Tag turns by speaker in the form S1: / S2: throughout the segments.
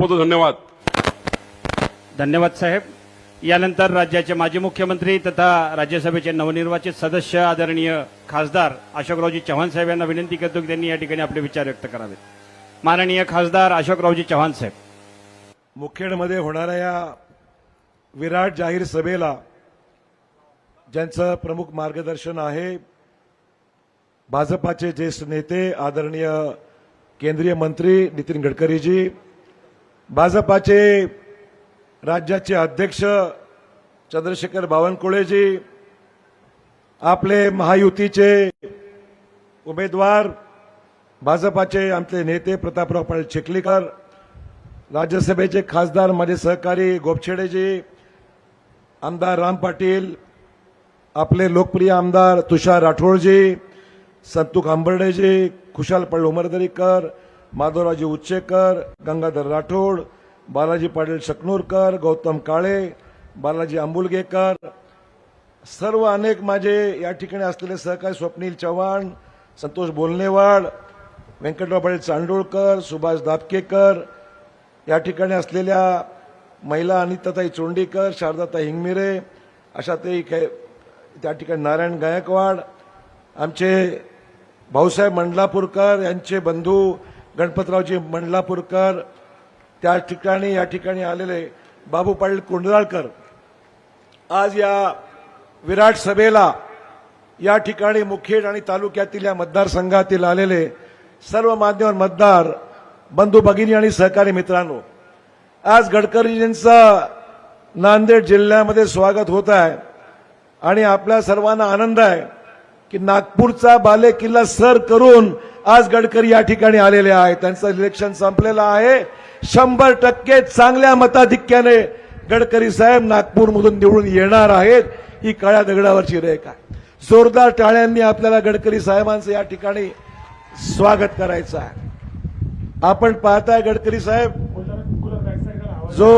S1: होतो धन्यवाद।
S2: धन्यवाद साहेब। यानंतर राज्याचे माजी मुख्यमंत्री तथा राज्यसभेचे नवनिर्वाचित सदस्य आदरणीय खासदार अशोकरावजी चव्हाण साहेब यांना विनंती करतो की त्यांनी या ठिकाणी आपले विचार व्यक्त करावेत. माननीय खासदार अशोकरावजी चव्हाण साहेब.
S3: मुखेडमध्ये होणाऱ्या या विराट जाहीर सभेला ज्यांचं प्रमुख मार्गदर्शन आहे भाजपाचे ज्येष्ठ नेते आदरणीय केंद्रीय मंत्री नितीन गडकरीजी भाजपाचे राज्याचे अध्यक्ष चंद्रशेखर बावनकुळेजी आपले महायुतीचे उमेदवार भाजपाचे आमचे नेते प्रतापराव पाटील चिखलीकर राज्यसभेचे खासदार माझे सहकारी गोपछेडेजी आमदार राम पाटील आपले लोकप्रिय आमदार तुषार राठोडजी संतुक आंबर्डेजी खुशाल पळ उमरदरीकर माधवराजी उच्चेकर गंगाधर राठोड बालाजी पाटील शकनूरकर गौतम काळे बालाजी आंबुलगेकर. सर्व अनेक माझे या ठिकाणी असलेले सहकारी स्वप्नील चव्हाण संतोष बोलनेवाड व्यंकटराव पाटील चांडोळकर सुभाष दापकेकर या ठिकाणी असलेल्या महिला अनिताताई चोंडीकर शारदाताई हिंगमिरे अशा ते काही त्या ठिकाणी नारायण गायकवाड आमचे भाऊसाहेब मंडलापूरकर यांचे बंधू गणपतरावजी मंडलापूरकर त्या ठिकाणी या ठिकाणी आलेले बाबू पाटील कुंडलाळकर. आज या विराट सभेला या ठिकाणी मुखेड आणि तालुक्यातील या मतदारसंघातील आलेले सर्व मान्यवर मतदार बंधू भगिनी आणि सहकारी मित्रांनो आज गडकरीजींचं नांदेड जिल्ह्यामध्ये स्वागत होत आहे आणि आपल्या सर्वांना आनंद आहे. की नागपूरचा बाले किल्ला सर करून आज गडकरी या ठिकाणी आलेले आहेत. त्यांचं इलेक्शन संपलेलं आहे. शंभर टक्के चांगल्या मताधिक्याने गडकरी साहेब नागपूरमधून निवडून येणार आहेत. ही काळ्या दगडावरची रेख आहे. जोरदार टाळ्यांनी आपल्याला गडकरी साहेबांचं या ठिकाणी स्वागत करायचं आहे. आपण पाहताय गडकरी साहेब जो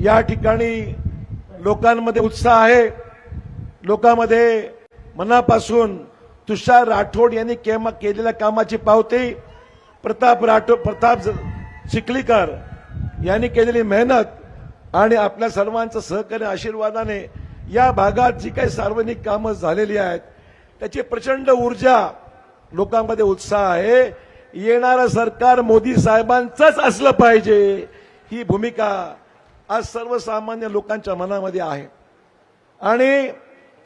S3: या ठिकाणी लोकांमध्ये उत्साह आहे. लोकांमध्ये मनापासून तुषार राठोड यांनी केमा केलेल्या कामाची पावती प्रताप राठोड प्रताप चिखलीकर यांनी केलेली मेहनत आणि आपल्या सर्वांचं सहकार्य आशीर्वादाने या भागात जी काही सार्वजनिक कामं झालेली आहेत त्याची प्रचंड ऊर्जा लोकांमध्ये उत्साह आहे. येणारं सरकार मोदी साहेबांचंच असलं पाहिजे ही भूमिका आज सर्वसामान्य लोकांच्या मनामध्ये आहे. आणि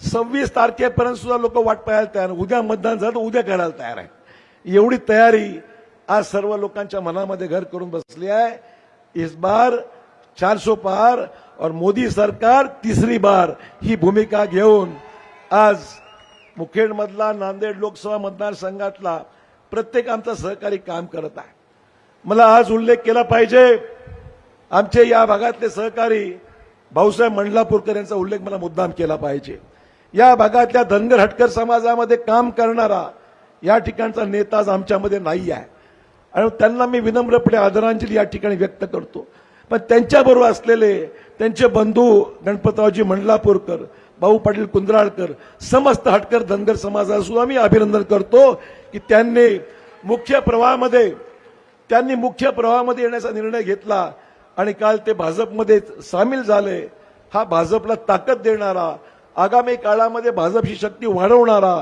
S3: सव्वीस तारखेपर्यंत सुद्धा लोक वाट पाहायला तयार उद्या मतदान झालं तर उद्या करायला तयार आहे. एवढी तयारी आज सर्व लोकांच्या मनामध्ये घर करून बसली आहे. इस बार चार पार और मोदी सरकार तिसरी बार ही भूमिका घेऊन आज मुखेडमधला नांदेड लोकसभा मतदारसंघातला प्रत्येक आमचा सहकारी काम करत आहे. मला आज उल्लेख केला पाहिजे आमचे या भागातले सहकारी भाऊसाहेब मंडलापूरकर यांचा उल्लेख मला मुद्दाम केला पाहिजे. या भागातल्या धनगर हटकर समाजामध्ये काम करणारा या ठिकाणचा नेता आमच्यामध्ये नाही आहे. आणि त्यांना मी विनम्रपणे आदरांजली या ठिकाणी व्यक्त करतो. पण त्यांच्याबरोबर असलेले त्यांचे बंधू गणपतरावजी मंडलापूरकर भाऊ पाटील कुंद्राळकर समस्त हटकर धनगर समाजाला सुद्धा मी अभिनंदन करतो की त्यांनी मुख्य प्रवाहामध्ये त्यांनी मुख्य प्रवाहामध्ये येण्याचा निर्णय घेतला आणि काल ते भाजपमध्ये सामील झाले. हा भाजपला ताकद देणारा आगामी काळामध्ये भाजपची शक्ती वाढवणारा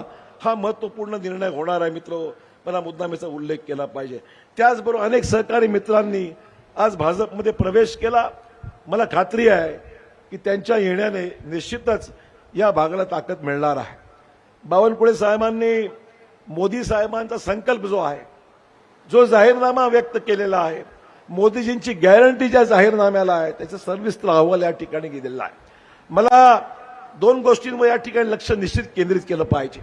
S3: हा महत्त्वपूर्ण निर्णय होणार आहे मित्र. मला मुद्दामेचा उल्लेख केला पाहिजे. त्याचबरोबर अनेक सहकारी मित्रांनी आज भाजपमध्ये प्रवेश केला. मला खात्री आहे की त्यांच्या येण्याने निश्चितच या भागाला ताकद मिळणार आहे. बावनकुळे साहेबांनी मोदी साहेबांचा संकल्प जो आहे जो जाहीरनामा व्यक्त केलेला आहे मोदीजींची गॅरंटी ज्या जाहीरनाम्याला आहे त्याचा सर्विस्तर अहवाल या ठिकाणी दिलेला आहे. मला दोन गोष्टींवर या ठिकाणी लक्ष निश्चित केंद्रित केलं पाहिजे.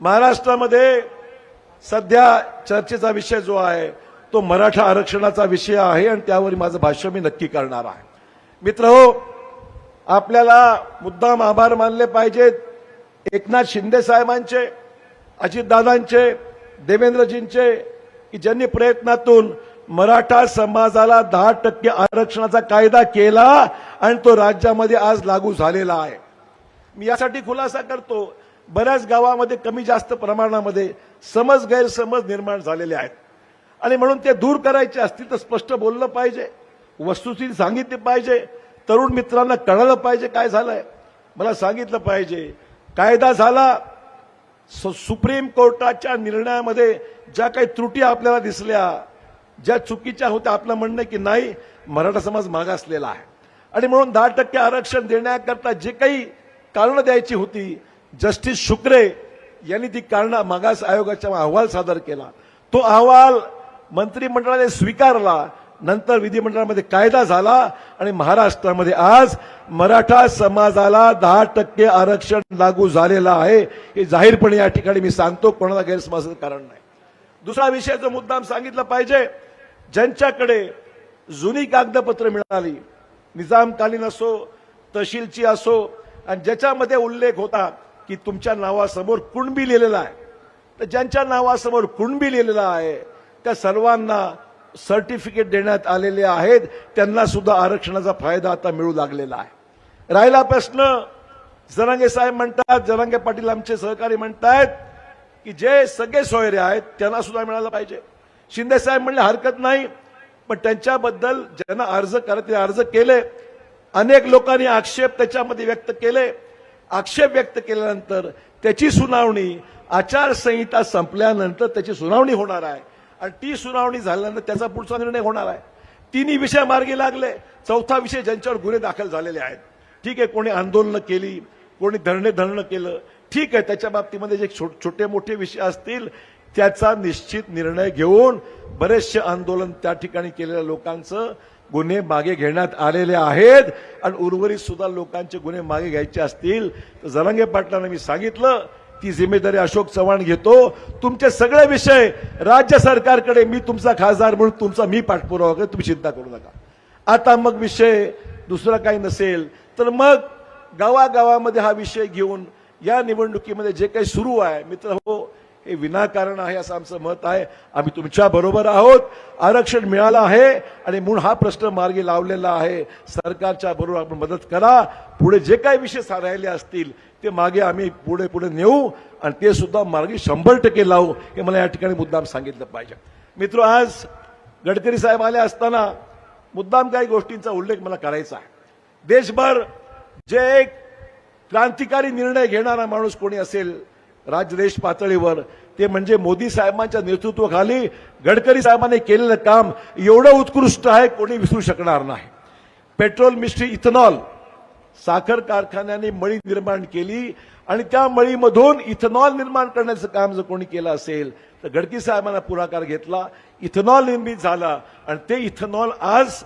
S3: महाराष्ट्रामध्ये सध्या चर्चेचा विषय जो आहे तो मराठा आरक्षणाचा विषय आहे आणि त्यावर माझं भाष्य मी नक्की करणार आहे. मित्र हो आपल्याला मुद्दाम आभार मानले पाहिजेत एकनाथ शिंदे साहेबांचे अजितदादांचे देवेंद्रजींचे की ज्यांनी प्रयत्नातून मराठा समाजाला दहा टक्के आरक्षणाचा कायदा केला आणि तो राज्यामध्ये आज लागू झालेला आहे. मी यासाठी खुलासा करतो बऱ्याच गावामध्ये कमी जास्त प्रमाणामध्ये समज गैरसमज निर्माण झालेले आहेत. आणि म्हणून ते दूर करायचे असतील तर स्पष्ट बोललं पाहिजे वस्तुस्थिती सांगितली पाहिजे तरुण मित्रांना कळलं पाहिजे काय झालंय. मला सांगितलं पाहिजे कायदा झाला सुप्रीम कोर्टाच्या निर्णयामध्ये ज्या काही त्रुटी आपल्याला दिसल्या ज्या चुकीच्या होत्या आपलं म्हणणं की नाही मराठा समाज मागासलेला आहे. आणि म्हणून दहा टक्के आरक्षण देण्याकरता जे काही कारणं द्यायची होती. जस्टिस शुक्रे यांनी ती कारणं मागास आयोगाचा अहवाल सादर केला. तो अहवाल मंत्रिमंडळाने स्वीकारला. नंतर विधिमंडळामध्ये कायदा झाला आणि महाराष्ट्रामध्ये आज मराठा समाजाला दहा टक्के आरक्षण लागू झालेलं आहे हे जाहीरपणे या ठिकाणी मी सांगतो. कोणाला गैरसमजाचं कारण नाही. दुसरा विषय जो मुद्दाम सांगितलं पाहिजे ज्यांच्याकडे जुनी कागदपत्र मिळाली निजामकालीन असो तहसीलची असो आणि ज्याच्यामध्ये उल्लेख होता की तुमच्या नावासमोर कुणबी लिहिलेला आहे. तर ज्यांच्या नावासमोर कुणबी लिहिलेला आहे त्या सर्वांना सर्टिफिकेट देण्यात आलेले आहेत. त्यांना सुद्धा आरक्षणाचा फायदा आता मिळू लागलेला आहे. राहिला प्रश्न जरांगे साहेब म्हणतात जनांगे पाटील आमचे सहकारी म्हणतायत की जे सगळे सोयरे आहेत त्यांना सुद्धा मिळालं पाहिजे. शिंदे साहेब म्हणले हरकत नाही पण त्यांच्याबद्दल ज्यांना अर्ज करत अर्ज केले अनेक लोकांनी आक्षेप त्याच्यामध्ये व्यक्त केले. आक्षेप व्यक्त केल्यानंतर त्याची सुनावणी आचारसंहिता संपल्यानंतर त्याची सुनावणी होणार आहे. आणि ती सुनावणी झाल्यानंतर त्याचा पुढचा निर्णय होणार आहे. तिन्ही विषय मार्गी लागले. चौथा विषय ज्यांच्यावर गुन्हे दाखल झालेले आहेत. ठीक आहे कोणी आंदोलनं केली कोणी धरणे धरणं केलं. ठीक आहे त्याच्या बाबतीमध्ये जे छोटे मोठे विषय असतील त्याचा निश्चित निर्णय घेऊन बरेचसे आंदोलन त्या ठिकाणी केलेल्या लोकांचं गुन्हे मागे घेण्यात आलेले आहेत. आणि उर्वरित सुद्धा लोकांचे गुन्हे मागे घ्यायचे असतील. तर जरांगे पाटलांना मी सांगितलं ती जिम्मेदारी अशोक चव्हाण घेतो. तुमचे सगळे विषय राज्य सरकारकडे मी तुमचा खासदार म्हणून तुमचा मी पाठपुरावा करेन तुम्ही चिंता करू नका. आता मग विषय दुसरा काही नसेल तर मग गावागावामध्ये हा विषय घेऊन या निवडणुकीमध्ये जे काही सुरू आहे मित्र हो हे विनाकारण आहे असं आमचं मत आहे. आम्ही तुमच्या बरोबर आहोत. आरक्षण मिळालं आहे आणि म्हणून हा प्रश्न मार्गी लावलेला आहे. सरकारच्या बरोबर आपण मदत करा. पुढे जे काही विषय राहिले असतील ते मागे आम्ही पुढे पुढे नेऊ आणि ते सुद्धा मार्गी शंभर टक्के लावू हे मला या ठिकाणी मुद्दाम सांगितलं पाहिजे. मित्र आज गडकरी साहेब आले असताना मुद्दाम काही गोष्टींचा उल्लेख मला करायचा आहे. देशभर जे एक क्रांतिकारी निर्णय घेणारा माणूस कोणी असेल राजदेश पातळीवर. ते म्हणजे मोदी साहेबांच्या नेतृत्वाखाली गडकरी साहेबांनी केलेलं काम एवढं उत्कृष्ट आहे कोणी विसरू शकणार नाही. पेट्रोल मिस्ट्री इथेनॉल साखर कारखान्याने मळी निर्माण केली आणि त्या मळीमधून इथेनॉल निर्माण करण्याचं काम जर कोणी केलं असेल तर गडकी साहेबांना पुढाकार घेतला इथेनॉल निर्मित झाला आणि ते इथेनॉल आज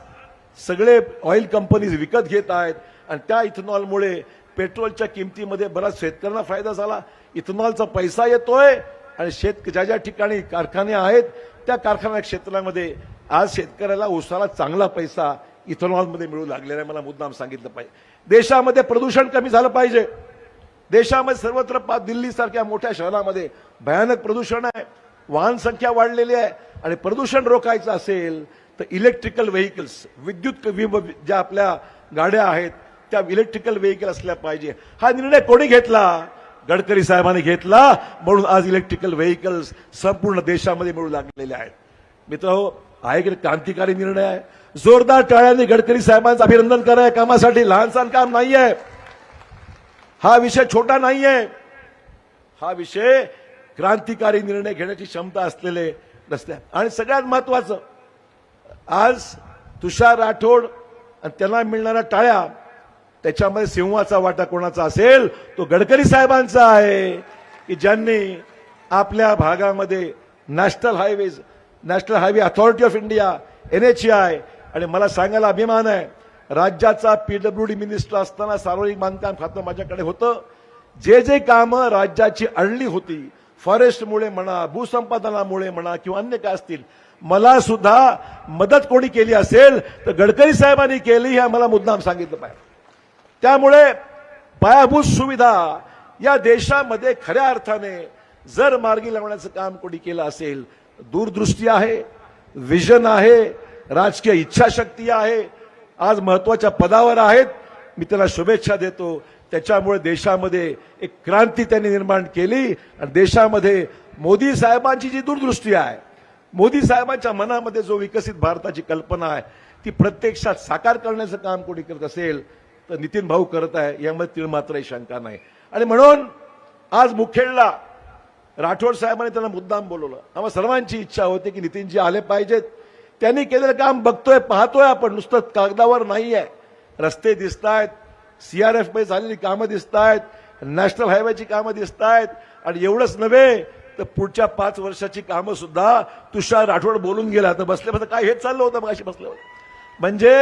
S3: सगळे ऑइल कंपनीज विकत घेत आहेत आणि त्या इथेनॉलमुळे पेट्रोलच्या किमतीमध्ये बराच शेतकऱ्यांना फायदा झाला. इथेनॉलचा पैसा येतोय आणि शेत ज्या ज्या ठिकाणी कारखाने आहेत त्या कारखाना क्षेत्रामध्ये आज शेतकऱ्याला उसाला चांगला पैसा इथेनॉलमध्ये मिळू लागलेला आहे मला मुद्दाम सांगितलं पाहिजे. देशामध्ये प्रदूषण कमी झालं पाहिजे. देशामध्ये सर्वत्र दिल्लीसारख्या मोठ्या शहरामध्ये भयानक प्रदूषण आहे. वाहन संख्या वाढलेली आहे आणि प्रदूषण रोखायचं असेल तर इलेक्ट्रिकल व्हेकल्स विद्युत ज्या आपल्या गाड्या आहेत त्या इलेक्ट्रिकल व्हेकल असल्या पाहिजे. हा निर्णय कोणी घेतला? गडकरी साहेबांनी घेतला. म्हणून आज इलेक्ट्रिकल व्हेकल्स संपूर्ण देशामध्ये मिळू लागलेले आहेत. मित्र हो आहे की क्रांतिकारी निर्णय आहे. जोरदार टाळ्यांनी गडकरी साहेबांचं अभिनंदन करा. या कामासाठी लहानसहान काम नाही आहे हा विषय छोटा नाही आहे हा विषय क्रांतिकारी निर्णय घेण्याची क्षमता असलेले रस्ते आणि सगळ्यात महत्वाचं आज तुषार राठोड आणि त्यांना मिळणाऱ्या टाळ्या त्याच्यामध्ये सिंहाचा वाटा कोणाचा असेल तो गडकरी साहेबांचा आहे. की ज्यांनी आपल्या भागामध्ये national highways national highway authority of India NHAI आणि मला सांगायला अभिमान आहे राज्याचा पीडब्ल्यूडी मिनिस्टर असताना सार्वजनिक बांधकाम खातं माझ्याकडे होतं. जे जे कामं राज्याची अडली होती फॉरेस्टमुळे म्हणा भूसंपादनामुळे म्हणा किंवा अन्य काय असतील मला सुद्धा मदत कोणी केली असेल तर गडकरी साहेबांनी केली हे आम्हाला मुद्दाम सांगितलं पाहिजे. त्यामुळे पायाभूत सुविधा या देशामध्ये खऱ्या अर्थाने जर मार्गी लावण्याचं काम कोणी केलं असेल दूरदृष्टी आहे विजन आहे राजकीय इच्छाशक्ती आहे आज महत्त्वाच्या पदावर आहेत मी त्याला शुभेच्छा देतो. त्याच्यामुळे देशामध्ये एक क्रांती त्यांनी निर्माण केली आणि देशामध्ये मोदी साहेबांची जी दूरदृष्टी आहे मोदी साहेबांच्या मनामध्ये जो विकसित भारताची कल्पना आहे ती प्रत्यक्षात साकार करण्याचं काम कोणी करत असेल तर नितीन भाऊ करत आहे यामध्ये तीळ मात्रही शंका नाही. आणि म्हणून आज मुखेडला राठोड साहेबांनी त्यांना मुद्दाम बोलवलं. आम्हाला सर्वांची इच्छा होती की नितीनजी आले पाहिजेत. त्यांनी केलेलं काम बघतोय पाहतोय आपण. नुसतं कागदावर नाही आहे रस्ते दिसत आहेत सीआरएफमध्ये झालेली कामं दिसत आहेत नॅशनल हायवेची कामं दिसत आहेत आणि एवढंच नव्हे तर पुढच्या पाच वर्षाची कामं सुद्धा तुषार राठोड बोलून गेला. तर बसले बसले काय हेच चाललं होतं मगाशी बसले म्हणजे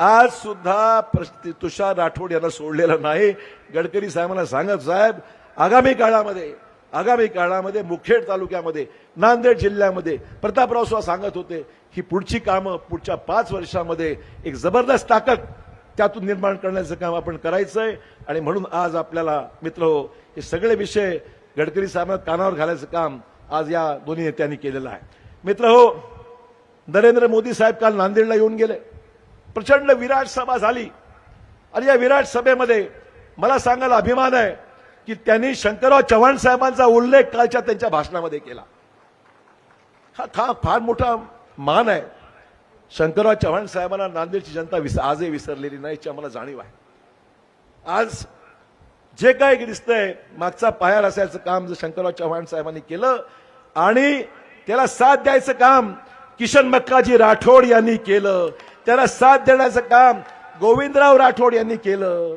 S3: आज सुद्धा प्रश्न- तुषार राठोड यांना सोडलेला नाही. गडकरी साहेबांना सांगत साहेब आगामी काळामध्ये आगामी काळामध्ये मुखेड तालुक्यामध्ये नांदेड जिल्ह्यामध्ये प्रतापराव सुद्धा सांगत होते ही पुढची कामं पुढच्या पाच वर्षामध्ये एक जबरदस्त ताकद त्यातून निर्माण करण्याचं काम आपण करायचंय. आणि म्हणून आज आपल्याला मित्र हो हे सगळे विषय गडकरी साहेबांना कानावर घालायचं काम आज या दोन्ही नेत्यांनी केलेलं आहे. मित्र हो नरेंद्र मोदी साहेब काल नांदेडला येऊन गेले. प्रचंड विराट सभा झाली. आणि या विराट सभेमध्ये मला सांगायला अभिमान आहे की त्यांनी शंकरराव चव्हाण साहेबांचा उल्लेख कालच्या त्यांच्या भाषणामध्ये केला. हा हा फार मोठा मान आहे. शंकरराव चव्हाण साहेबांना नांदेडची जनता विस आजही विसरलेली नाही याची आम्हाला जाणीव आहे. आज जे काही दिसतंय मागचा पायार असायचं काम जर शंकरराव चव्हाण साहेबांनी केलं आणि त्याला साथ द्यायचं काम किशन मक्काजी राठोड यांनी केलं त्याला साथ देण्याचं काम गोविंदराव राठोड यांनी केलं.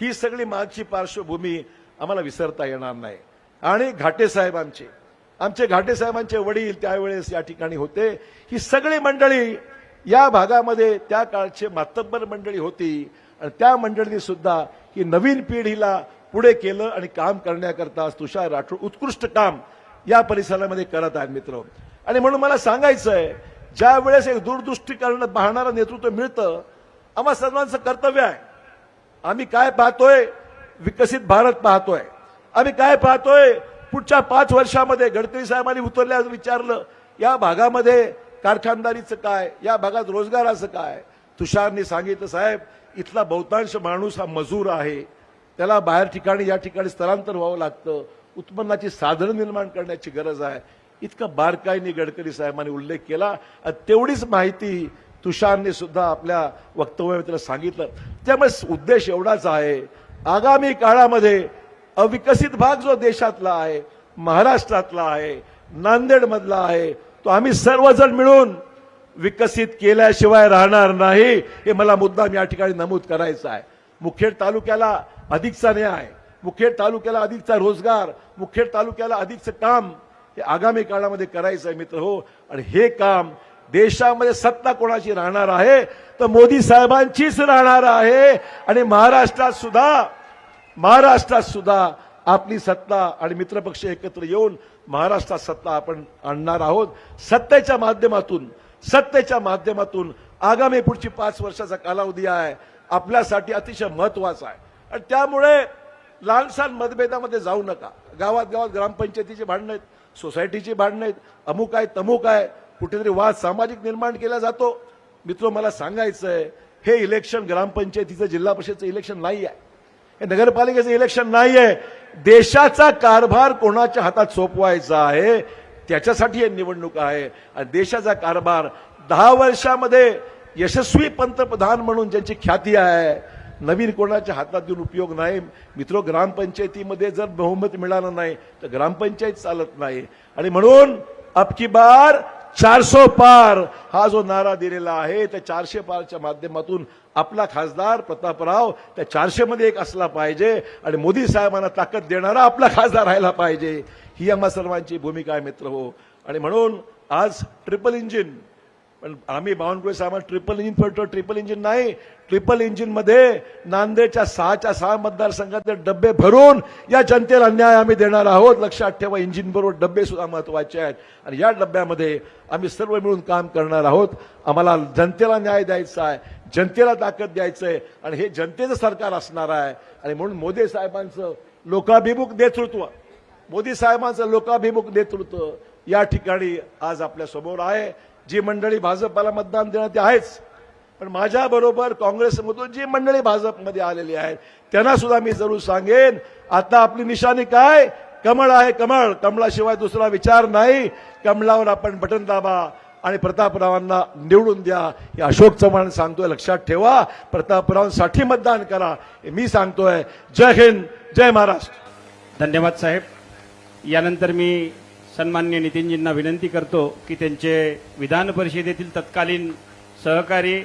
S3: ही सगळी मागची पार्श्वभूमी आम्हाला विसरता येणार नाही. आणि घाटे साहेबांचे आमचे घाटे साहेबांचे वडील त्यावेळेस या ठिकाणी होते. ही सगळी मंडळी या भागामध्ये त्या काळचे मातब्बर मंडळी होती. आणि त्या मंडळीने सुद्धा ही नवीन पिढीला पुढे केलं आणि काम करण्याकरता तुषार राठोड उत्कृष्ट काम या परिसरामध्ये करत आहेत मित्र. आणि म्हणून मला सांगायचं आहे ज्या वेळेस एक दूरदृष्टी करणं पाहणारं नेतृत्व मिळतं आम्हा सर्वांचं कर्तव्य आहे. आम्ही काय पाहतोय? विकसित भारत पाहतोय. आम्ही काय पाहतोय? पुढच्या पाच वर्षामध्ये गडकरी साहेबांनी उतरल्यास विचारलं या भागामध्ये कारखानदारीचं काय? या भागात रोजगाराचं काय? तुषारनी सांगितलं साहेब इथला बहुतांश माणूस हा मजूर आहे. त्याला बाहेर ठिकाणी या ठिकाणी स्थलांतर व्हावं लागतं. उत्पन्नाची साधनं निर्माण करण्याची गरज आहे. इतका बारकाईने गडकरी साहेबांनी उल्लेख केला. तेवढीच माहिती तुषारने सुद्धा आपल्या वक्तव्यामध्ये सांगितलं. त्यामुळे उद्देश एवढाच आहे. आगामी काळामध्ये अविकसित भाग जो देशातला आहे महाराष्ट्रातला आहे नांदेडमधला आहे तो आम्ही सर्वजण मिळून विकसित केल्याशिवाय राहणार नाही हे मला मुद्दाम या ठिकाणी नमूद करायचं आहे. मुखेड तालुक्याला अधिकचा न्याय मुखेड तालुक्याला अधिकचा रोजगार मुखेड तालुक्याला अधिकचं काम हे आगामी काळामध्ये करायचं आहे मित्र. हो आणि हे काम देशामध्ये सत्ता कोणाची राहणार आहे? तर मोदी साहेबांचीच राहणार आहे. आणि महाराष्ट्रात सुद्धा महाराष्ट्रात सुद्धा आपली सत्ता आणि मित्रपक्ष एकत्र येऊन महाराष्ट्रात सत्ता आपण आणणार आहोत. सत्तेच्या माध्यमातून सत्तेच्या माध्यमातून आगामी पुढची पाच वर्षाचा कालावधी आहे. आपल्यासाठी अतिशय महत्त्वाचा आहे. आणि त्यामुळे लहानसहान मतभेदामध्ये जाऊ नका. गावात गावात ग्रामपंचायतीची भांडणं आहेत सोसायटीची भांडणं आहेत अमुक आहे तमुक आहे कुठेतरी वाद सामाजिक निर्माण केला जातो. मित्र मला सांगायचं आहे हे इलेक्शन ग्रामपंचायतीचं जिल्हा परिषदचं इलेक्शन नाही आहे हे नगरपालिकेचं इलेक्शन नाही आहे देशाचा कारभार कोणाच्या हातात सोपवायचा आहे त्याच्यासाठी हे निवडणूक आहे. आणि देशाचा कारभार दहा वर्षामध्ये यशस्वी पंतप्रधान म्हणून ज्यांची ख्याती आहे नवीन कोणाच्या हातात देऊन उपयोग नाही. मित्र ग्रामपंचायतीमध्ये जर बहुमत मिळालं नाही तर ग्रामपंचायत चालत नाही. आणि म्हणून अबकी बार चारसो पार हा जो नारा दिलेला आहे त्या चारशे पारच्या माध्यमातून आपला खासदार प्रतापराव त्या चारशे मध्ये एक असला पाहिजे आणि मोदी साहेबांना ताकद देणारा आपला खासदार राहायला पाहिजे. ही आम्हा सर्वांची भूमिका आहे मित्र हो. आणि म्हणून आज ट्रिपल इंजिन पण आम्ही बावनकुळे साहेबांना ट्रिपल इंजिन पडतो ट्रिपल इंजिन नाही ट्रिपल इंजिनमध्ये नांदेडच्या सहाच्या सहा मतदारसंघातले डबे भरून या जनतेला न्याय आम्ही देणार आहोत. लक्षात ठेवा इंजिन बरोबर डबे सुद्धा महत्त्वाचे आहेत. आणि या डब्यामध्ये आम्ही सर्व मिळून काम करणार आहोत. आम्हाला जनतेला न्याय द्यायचा आहे जनतेला ताकद द्यायचं आहे आणि हे जनतेचं सरकार असणार आहे. आणि म्हणून मोदी साहेबांचं लोकाभिमुख नेतृत्व मोदी साहेबांचं लोकाभिमुख नेतृत्व या ठिकाणी आज आपल्यासमोर आहे. जी मंडळी भाजपाला मतदान देणं ते आहेच. पण माझ्याबरोबर काँग्रेसमधून जी मंडळी भाजपमध्ये आलेली आहेत त्यांना सुद्धा मी जरूर सांगेन. आता आपली निशाणी काय? कमळ आहे कमळ. कमळाशिवाय दुसरा विचार नाही. कमळावर आपण बटन दाबा आणि प्रतापरावांना निवडून द्या. हे अशोक चव्हाण सांगतोय लक्षात ठेवा. प्रतापरावांसाठी मतदान करा. हे मी सांगतोय. जय हिंद जय महाराष्ट्र.
S2: धन्यवाद साहेब. यानंतर मी सन्मान्य नितीनजींना विनंती करतो की त्यांचे विधान परिषदेतील तत्कालीन सहकारी